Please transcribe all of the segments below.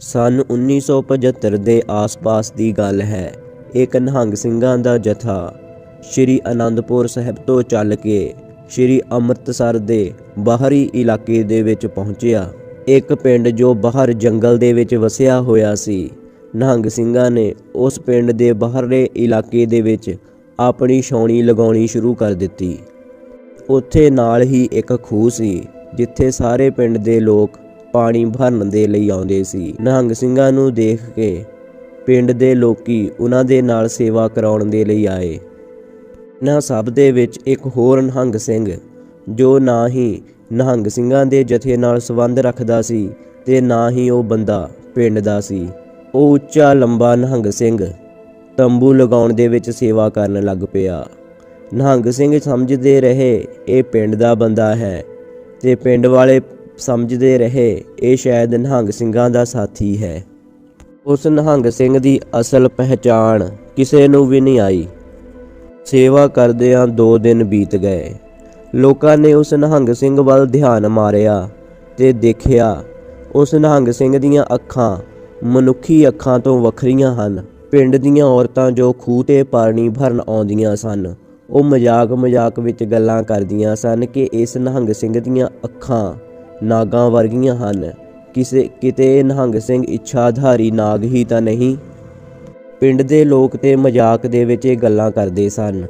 ਸਨ 1975 ਦੇ ਆਸ-ਪਾਸ ਦੀ ਗੱਲ ਹੈ। ਇੱਕ ਨਿਹੰਗ ਸਿੰਘਾਂ ਦਾ ਜਥਾ ਸ਼੍ਰੀ ਅਨੰਦਪੁਰ ਸਾਹਿਬ ਤੋਂ ਚੱਲ ਕੇ ਸ਼੍ਰੀ ਅੰਮ੍ਰਿਤਸਰ ਦੇ ਬਾਹਰੀ ਇਲਾਕੇ ਦੇ ਵਿੱਚ ਪਹੁੰਚਿਆ। ਇੱਕ ਪਿੰਡ ਜੋ ਬਾਹਰ ਜੰਗਲ ਦੇ ਵਿੱਚ ਵਸਿਆ ਹੋਇਆ ਸੀ। ਨਿਹੰਗ ਸਿੰਘਾਂ ਨੇ ਉਸ ਪਿੰਡ ਦੇ ਬਾਹਰਲੇ ਇਲਾਕੇ ਦੇ ਵਿੱਚ ਆਪਣੀ ਛਾਉਣੀ ਲਗਾਉਣੀ ਸ਼ੁਰੂ ਕਰ ਦਿੱਤੀ। ਉੱਥੇ ਨਾਲ ਹੀ ਇੱਕ ਖੂਹ ਸੀ, ਜਿੱਥੇ ਸਾਰੇ ਪਿੰਡ ਦੇ ਲੋਕ ਪਾਣੀ ਭਰਨ ਦੇ ਲਈ ਆਉਂਦੇ ਸੀ। ਨਿਹੰਗ ਸਿੰਘਾਂ ਨੂੰ ਦੇਖ ਕੇ ਪਿੰਡ ਦੇ ਲੋਕੀ ਉਹਨਾਂ ਦੇ ਨਾਲ ਸੇਵਾ ਕਰਾਉਣ ਦੇ ਲਈ ਆਏ। ਇਹਨਾਂ ਸਭ ਦੇ ਵਿੱਚ ਇੱਕ ਹੋਰ ਨਿਹੰਗ ਸਿੰਘ, ਜੋ ਨਾ ਹੀ ਨਿਹੰਗ ਸਿੰਘਾਂ ਦੇ ਜਥੇ ਨਾਲ ਸੰਬੰਧ ਰੱਖਦਾ ਸੀ ਤੇ ਨਾ ਹੀ ਉਹ ਬੰਦਾ ਪਿੰਡ ਦਾ ਸੀ। ਉਹ ਉੱਚਾ ਲੰਬਾ ਨਿਹੰਗ ਸਿੰਘ ਤੰਬੂ ਲਗਾਉਣ ਦੇ ਵਿੱਚ ਸੇਵਾ ਕਰਨ ਲੱਗ ਪਿਆ। ਨਿਹੰਗ ਸਿੰਘ ਸਮਝਦੇ ਰਹੇ, ਇਹ ਪਿੰਡ ਦਾ ਬੰਦਾ ਹੈ ਤੇ ਪਿੰਡ ਵਾਲੇ ਸਮਝਦੇ ਰਹੇ, ਇਹ ਸ਼ਾਇਦ ਨਿਹੰਗ ਸਿੰਘਾਂ ਦਾ ਸਾਥੀ ਹੈ। ਉਸ ਨਿਹੰਗ ਸਿੰਘ ਦੀ ਅਸਲ ਪਹਿਚਾਣ ਕਿਸੇ ਨੂੰ ਵੀ ਨਹੀਂ ਆਈ। ਸੇਵਾ ਕਰਦਿਆਂ 2 ਦਿਨ ਬੀਤ ਗਏ। ਲੋਕਾਂ ਨੇ ਉਸ ਨਿਹੰਗ ਸਿੰਘ ਵੱਲ ਧਿਆਨ ਮਾਰਿਆ ਤੇ ਦੇਖਿਆ, ਉਸ ਨਿਹੰਗ ਸਿੰਘ ਦੀਆਂ ਅੱਖਾਂ ਮਨੁੱਖੀ ਅੱਖਾਂ ਤੋਂ ਵੱਖਰੀਆਂ ਹਨ। ਪਿੰਡ ਦੀਆਂ ਔਰਤਾਂ ਜੋ ਖੂਹ ਤੇ ਪਾਣੀ ਭਰਨ ਆਉਂਦੀਆਂ ਸਨ, ਉਹ ਮਜ਼ਾਕ ਮਜ਼ਾਕ ਵਿੱਚ ਗੱਲਾਂ ਕਰਦੀਆਂ ਸਨ ਕਿ ਇਸ ਨਿਹੰਗ ਸਿੰਘ ਦੀਆਂ ਅੱਖਾਂ ਨਾਗਾਂ ਵਰਗੀਆਂ ਹਨ। ਕਿਸੇ, ਕਿਤੇ ਨਿਹੰਗ ਸਿੰਘ ਇੱਛਾਧਾਰੀ ਨਾਗ ਹੀ ਤਾਂ ਨਹੀਂ। ਪਿੰਡ ਦੇ ਲੋਕ ਤੇ ਮਜ਼ਾਕ ਦੇ ਵਿੱਚ ਇਹ ਗੱਲਾਂ ਕਰਦੇ ਸਨ।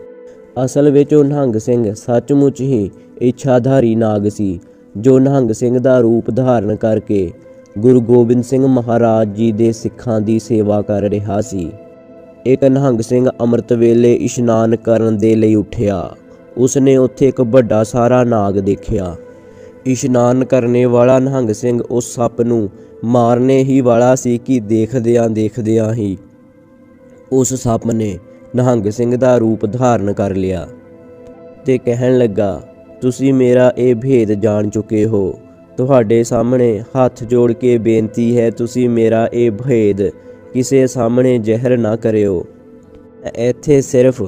ਅਸਲ ਵਿੱਚ ਉਹ ਨਿਹੰਗ ਸਿੰਘ ਸੱਚਮੁੱਚ ਹੀ ਇੱਛਾਧਾਰੀ ਨਾਗ ਸੀ, ਜੋ ਨਿਹੰਗ ਸਿੰਘ ਦਾ ਰੂਪ ਧਾਰਨ ਕਰਕੇ ਗੁਰੂ ਗੋਬਿੰਦ ਸਿੰਘ ਮਹਾਰਾਜ ਜੀ ਦੇ ਸਿੱਖਾਂ ਦੀ ਸੇਵਾ ਕਰ ਰਿਹਾ ਸੀ। ਇੱਕ ਨਿਹੰਗ ਸਿੰਘ ਅੰਮ੍ਰਿਤ ਵੇਲੇ ਇਸ਼ਨਾਨ ਕਰਨ ਦੇ ਲਈ ਉੱਠਿਆ। ਉਸਨੇ ਉੱਥੇ ਇੱਕ ਵੱਡਾ ਸਾਰਾ ਨਾਗ ਦੇਖਿਆ। ਇਸ਼ਨਾਨ ਕਰਨੇ ਵਾਲਾ ਨਿਹੰਗ ਸਿੰਘ ਉਸ ਸੱਪ ਨੂੰ ਮਾਰਨੇ ਹੀ ਵਾਲਾ ਸੀ ਕਿ ਦੇਖਦਿਆਂ ਦੇਖਦਿਆਂ ਹੀ ਉਸ ਸੱਪ ਨੇ ਨਿਹੰਗ ਸਿੰਘ ਦਾ ਰੂਪ ਧਾਰਨ ਕਰ ਲਿਆ ਤੇ ਕਹਿਣ ਲੱਗਾ, ਤੁਸੀਂ ਮੇਰਾ ਇਹ ਭੇਦ ਜਾਣ ਚੁੱਕੇ ਹੋ। ਤੁਹਾਡੇ ਸਾਹਮਣੇ ਹੱਥ ਜੋੜ ਕੇ ਬੇਨਤੀ ਹੈ, ਤੁਸੀਂ ਮੇਰਾ ਇਹ ਭੇਦ ਕਿਸੇ ਸਾਹਮਣੇ ਜ਼ਹਿਰ ਨਾ ਕਰਿਓ। ਇੱਥੇ ਸਿਰਫ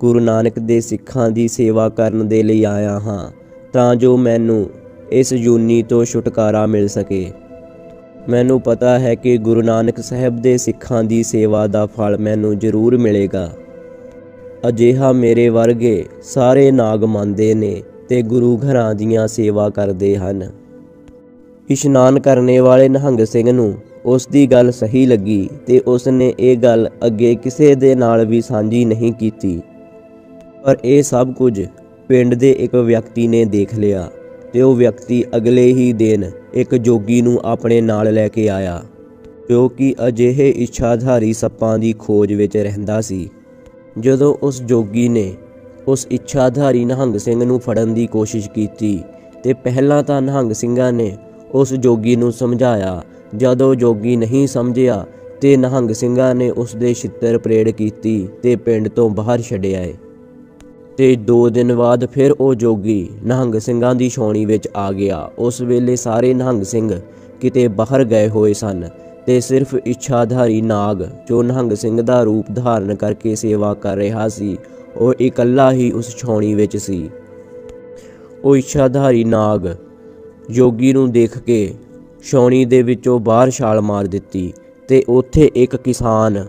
ਗੁਰੂ ਨਾਨਕ ਦੇ ਸਿੱਖਾਂ ਦੀ ਸੇਵਾ ਕਰਨ ਦੇ ਲਈ ਆਇਆ ਹਾਂ, ਤਾਂ ਜੋ ਮੈਨੂੰ ਇਸ ਯੂਨੀ ਤੋਂ ਛੁਟਕਾਰਾ ਮਿਲ ਸਕੇ। ਮੈਨੂੰ ਪਤਾ ਹੈ ਕਿ ਗੁਰੂ ਨਾਨਕ ਸਾਹਿਬ ਦੇ ਸਿੱਖਾਂ ਦੀ ਸੇਵਾ ਦਾ ਫਲ ਮੈਨੂੰ ਜ਼ਰੂਰ ਮਿਲੇਗਾ। ਅਜਿਹਾ ਮੇਰੇ ਵਰਗੇ ਸਾਰੇ ਨਾਗ ਮੰਨਦੇ ਨੇ ਤੇ ਗੁਰੂ ਘਰਾਂ ਦੀਆਂ ਸੇਵਾ ਕਰਦੇ ਹਨ। ਇਸ਼ਨਾਨ ਕਰਨੇ ਵਾਲੇ ਨਿਹੰਗ ਸਿੰਘ ਨੂੰ ਉਸ ਦੀ ਗੱਲ ਸਹੀ ਲੱਗੀ ਤੇ ਉਸ ਨੇ ਇਹ ਗੱਲ ਅੱਗੇ ਕਿਸੇ ਦੇ ਨਾਲ ਵੀ ਸਾਂਝੀ ਨਹੀਂ ਕੀਤੀ। ਪਰ ਇਹ ਸਭ ਕੁਝ ਪਿੰਡ ਦੇ ਇੱਕ ਵਿਅਕਤੀ ਨੇ ਦੇਖ ਲਿਆ। ਤੇ ਉਹ ਵਿਅਕਤੀ ਅਗਲੇ ਹੀ ਦਿਨ ਇੱਕ ਜੋਗੀ ਨੂੰ ਆਪਣੇ ਨਾਲ ਲੈ ਕੇ ਆਇਆ ਜੋ ਕਿ ਅਜਿਹੇ ਇੱਛਾਧਾਰੀ ਸੱਪਾਂ ਦੀ ਖੋਜ ਵਿੱਚ ਰਹਿੰਦਾ ਸੀ। ਜਦੋਂ ਉਸ ਜੋਗੀ ਨੇ ਉਸ ਇੱਛਾਧਾਰੀ ਨਿਹੰਗ ਸਿੰਘ ਨੂੰ ਫੜਨ ਦੀ ਕੋਸ਼ਿਸ਼ ਕੀਤੀ ਤੇ ਪਹਿਲਾਂ ਤਾਂ ਨਿਹੰਗ ਸਿੰਘਾਂ ਨੇ ਉਸ ਜੋਗੀ ਨੂੰ ਸਮਝਾਇਆ, ਜਦੋਂ ਜੋਗੀ ਨਹੀਂ ਸਮਝਿਆ ਤੇ ਨਿਹੰਗ ਸਿੰਘਾਂ ਨੇ ਉਸ ਦੇ ਛਿੱਤਰ ਪ੍ਰੇਡ ਕੀਤੀ ਤੇ ਪਿੰਡ ਤੋਂ ਬਾਹਰ ਛੱਡਿਆ ਏ ਤੇ 2 ਦਿਨ ਬਾਅਦ ਫਿਰ ਉਹ ਜੋਗੀ ਨਿਹੰਗ ਸਿੰਘਾਂ ਦੀ ਛਾਉਣੀ ਵਿੱਚ ਆ ਗਿਆ। ਉਸ ਵੇਲੇ ਸਾਰੇ ਨਿਹੰਗ ਸਿੰਘ ਕਿਤੇ ਬਾਹਰ ਗਏ ਹੋਏ ਸਨ ਤੇ ਸਿਰਫ ਇੱਛਾਧਾਰੀ ਨਾਗ, ਜੋ ਨਿਹੰਗ ਸਿੰਘ ਦਾ ਰੂਪ ਧਾਰਨ ਕਰਕੇ ਸੇਵਾ ਕਰ ਰਿਹਾ ਸੀ, ਉਹ ਇਕੱਲਾ ਹੀ ਉਸ ਛਾਉਣੀ ਵਿੱਚ ਸੀ। ਉਹ ਇੱਛਾਧਾਰੀ ਨਾਗ ਜੋਗੀ ਨੂੰ ਦੇਖ ਕੇ ਛਾਉਣੀ ਦੇ ਵਿੱਚੋਂ ਬਾਹਰ ਛਾਲ ਮਾਰ ਦਿੱਤੀ ਤੇ ਉੱਥੇ ਇੱਕ ਕਿਸਾਨ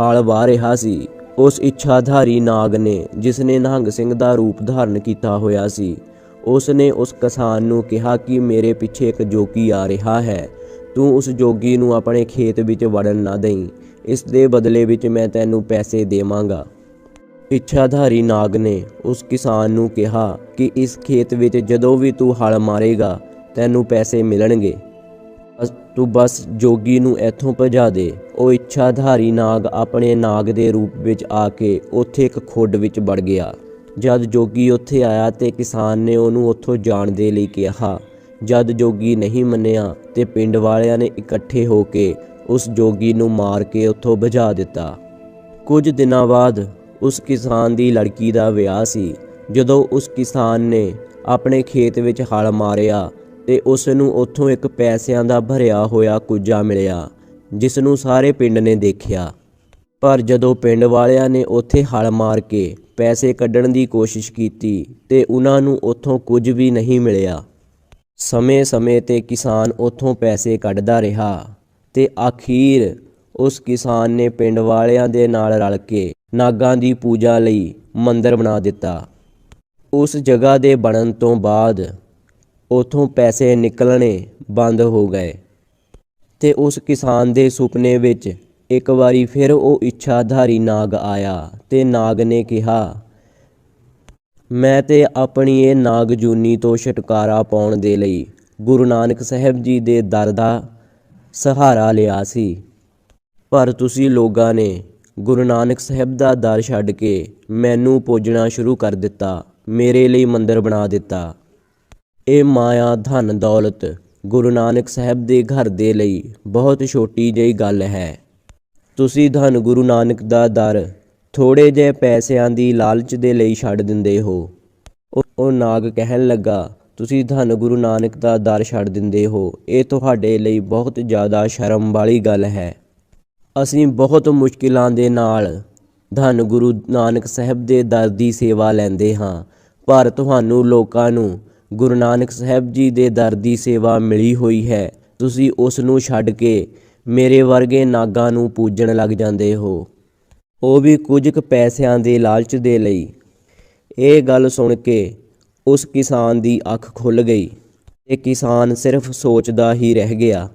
ਹਾਲ ਵਾਹ ਰਿਹਾ ਸੀ। ਉਸ ਇੱਛਾਧਾਰੀ ਨਾਗ ਨੇ ਜਿਸ ਨੇ ਨਿਹੰਗ ਸਿੰਘ ਦਾ ਰੂਪ ਧਾਰਨ ਕੀਤਾ ਹੋਇਆ ਸੀ ਉਸ ਨੇ ਉਸ ਕਿਸਾਨ ਨੂੰ ਕਿਹਾ ਕਿ ਮੇਰੇ ਪਿੱਛੇ ਇੱਕ ਜੋਗੀ ਆ ਰਿਹਾ ਹੈ, ਤੂੰ ਉਸ ਜੋਗੀ ਨੂੰ ਆਪਣੇ ਖੇਤ ਵਿੱਚ ਵੜਨ ਨਾ ਦੇਈਂ, ਇਸ ਦੇ ਬਦਲੇ ਵਿੱਚ ਮੈਂ ਤੈਨੂੰ ਪੈਸੇ ਦੇਵਾਂਗਾ। ਇੱਛਾਧਾਰੀ ਨਾਗ ਨੇ ਉਸ ਕਿਸਾਨ ਨੂੰ ਕਿਹਾ ਕਿ ਇਸ ਖੇਤ ਵਿੱਚ ਜਦੋਂ ਵੀ ਤੂੰ ਹਲ ਮਾਰੇਗਾ, ਤੈਨੂੰ ਪੈਸੇ ਮਿਲਣਗੇ। ਬਸ ਤੂੰ ਬਸ ਜੋਗੀ ਨੂੰ ਇੱਥੋਂ ਭਜਾ ਦੇ। ਉਹ ਇੱਛਾਧਾਰੀ ਨਾਗ ਆਪਣੇ ਨਾਗ ਦੇ ਰੂਪ ਵਿੱਚ ਆ ਕੇ ਉੱਥੇ ਇੱਕ ਖੁੱਡ ਵਿੱਚ ਵੜ ਗਿਆ। ਜਦ ਜੋਗੀ ਉੱਥੇ ਆਇਆ ਤੇ ਕਿਸਾਨ ਨੇ ਉਹਨੂੰ ਉੱਥੋਂ ਜਾਣ ਦੇ ਲਈ ਕਿਹਾ। ਜਦ ਜੋਗੀ ਨਹੀਂ ਮੰਨਿਆ ਤੇ ਪਿੰਡ ਵਾਲਿਆਂ ਨੇ ਇਕੱਠੇ ਹੋ ਕੇ ਉਸ ਜੋਗੀ ਨੂੰ ਮਾਰ ਕੇ ਉੱਥੋਂ ਭਜਾ ਦਿੱਤਾ। ਕੁਝ ਦਿਨਾਂ ਬਾਅਦ ਉਸ ਕਿਸਾਨ ਦੀ ਲੜਕੀ ਦਾ ਵਿਆਹ ਸੀ। ਜਦੋਂ ਉਸ ਕਿਸਾਨ ਨੇ ਆਪਣੇ ਖੇਤ ਵਿੱਚ ਹਲ ਮਾਰਿਆ ਤੇ ਉਸ ਨੂੰ ਉੱਥੋਂ ਇੱਕ ਪੈਸਿਆਂ ਦਾ ਭਰਿਆ ਹੋਇਆ ਕੁੱਜਾ ਮਿਲਿਆ। ਜਿਸ ਨੂੰ ਸਾਰੇ ਪਿੰਡ ਨੇ ਦੇਖਿਆ। ਪਰ ਜਦੋਂ ਪਿੰਡ ਵਾਲਿਆਂ ਨੇ ਉੱਥੇ ਹਲ ਮਾਰ ਕੇ ਪੈਸੇ ਕੱਢਣ ਦੀ ਕੋਸ਼ਿਸ਼ ਕੀਤੀ ਤੇ ਉਹਨਾਂ ਨੂੰ ਉੱਥੋਂ ਕੁਝ ਵੀ ਨਹੀਂ ਮਿਲਿਆ। ਸਮੇਂ-ਸਮੇਂ ਤੇ ਕਿਸਾਨ ਉੱਥੋਂ ਪੈਸੇ ਕੱਢਦਾ ਰਿਹਾ ਤੇ ਆਖੀਰ ਉਸ ਕਿਸਾਨ ਨੇ ਪਿੰਡ ਵਾਲਿਆਂ ਦੇ ਨਾਲ ਰਲ ਕੇ ਨਾਗਾਂ ਦੀ ਪੂਜਾ ਲਈ ਮੰਦਰ ਬਣਾ ਦਿੱਤਾ। ਉਸ ਜਗ੍ਹਾ ਦੇ ਬਣਨ ਤੋਂ ਬਾਅਦ ਉਥੋਂ ਪੈਸੇ ਨਿਕਲਣੇ ਬੰਦ ਹੋ ਗਏ। ਤੇ ਉਸ ਕਿਸਾਨ ਦੇ ਸੁਪਨੇ ਵਿੱਚ ਇੱਕ ਵਾਰੀ ਫਿਰ ਉਹ ਇੱਛਾਧਾਰੀ ਨਾਗ ਆਇਆ ਤੇ ਨਾਗ ਨੇ ਕਿਹਾ, ਮੈਂ ਤੇ ਆਪਣੀ ਇਹ ਨਾਗ ਜੂਨੀ ਤੋਂ ਛੁਟਕਾਰਾ ਪਾਉਣ ਦੇ ਲਈ ਗੁਰੂ ਨਾਨਕ ਸਾਹਿਬ ਜੀ ਦੇ ਦਰ ਦਾ ਸਹਾਰਾ ਲਿਆ ਸੀ। ਪਰ ਤੁਸੀਂ ਲੋਕਾਂ ਨੇ ਗੁਰੂ ਨਾਨਕ ਸਾਹਿਬ ਦਾ ਦਰ ਛੱਡ ਕੇ ਮੈਨੂੰ ਪੂਜਣਾ ਸ਼ੁਰੂ ਕਰ ਦਿੱਤਾ, ਮੇਰੇ ਲਈ ਮੰਦਰ ਬਣਾ ਦਿੱਤਾ। ਇਹ ਮਾਇਆ, ਧਨ, ਦੌਲਤ ਗੁਰੂ ਨਾਨਕ ਸਾਹਿਬ ਦੇ ਘਰ ਦੇ ਲਈ ਬਹੁਤ ਛੋਟੀ ਜਿਹੀ ਗੱਲ ਹੈ। ਤੁਸੀਂ ਧੰਨ ਗੁਰੂ ਨਾਨਕ ਦਾ ਦਰ ਥੋੜੇ ਜਿਹੇ ਪੈਸਿਆਂ ਦੀ ਲਾਲਚ ਦੇ ਲਈ ਛੱਡ ਦਿੰਦੇ ਹੋ। ਉਹ- ਉਹ ਨਾਗ ਕਹਿਣ ਲੱਗਾ, ਤੁਸੀਂ ਧੰਨ ਗੁਰੂ ਨਾਨਕ ਦਾ ਦਰ ਛੱਡ ਦਿੰਦੇ ਹੋ। ਇਹ ਤੁਹਾਡੇ ਲਈ ਬਹੁਤ ਜ਼ਿਆਦਾ ਸ਼ਰਮ ਵਾਲੀ ਗੱਲ ਹੈ। ਅਸੀਂ ਬਹੁਤ ਮੁਸ਼ਕਿਲਾਂ ਦੇ ਨਾਲ ਧੰਨ ਗੁਰੂ ਨਾਨਕ ਸਾਹਿਬ ਦੇ ਦਰ ਦੀ ਸੇਵਾ ਲੈਂਦੇ ਹਾਂ। ਪਰ ਤੁਹਾਨੂੰ ਲੋਕਾਂ ਨੂੰ ਗੁਰੂ ਨਾਨਕ ਸਾਹਿਬ ਜੀ ਦੇ ਦਰ ਦੀ ਸੇਵਾ ਮਿਲੀ ਹੋਈ ਹੈ। ਤੁਸੀਂ ਉਸ ਨੂੰ ਛੱਡ ਕੇ ਮੇਰੇ ਵਰਗੇ ਨਾਗਾਂ ਨੂੰ ਪੂਜਣ ਲੱਗ ਜਾਂਦੇ ਹੋ। ਉਹ ਵੀ ਕੁਝ ਕੁ ਪੈਸਿਆਂ ਦੇ ਲਾਲਚ ਦੇ ਲਈ। ਇਹ ਗੱਲ ਸੁਣ ਕੇ ਉਸ ਕਿਸਾਨ ਦੀ ਅੱਖ ਖੁੱਲ ਗਈ ਤੇ ਕਿਸਾਨ ਸਿਰਫ ਸੋਚਦਾ ਹੀ ਰਹਿ ਗਿਆ।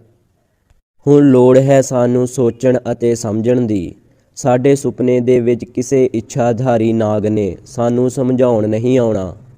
ਹੁਣ ਲੋੜ ਹੈ ਸਾਨੂੰ ਸੋਚਣ ਅਤੇ ਸਮਝਣ ਦੀ। ਸਾਡੇ ਸੁਪਨੇ ਦੇ ਵਿੱਚ ਕਿਸੇ ਇੱਛਾਧਾਰੀ ਨਾਗ ਨੇ ਸਾਨੂੰ ਸਮਝਾਉਣ ਨਹੀਂ ਆਉਣਾ।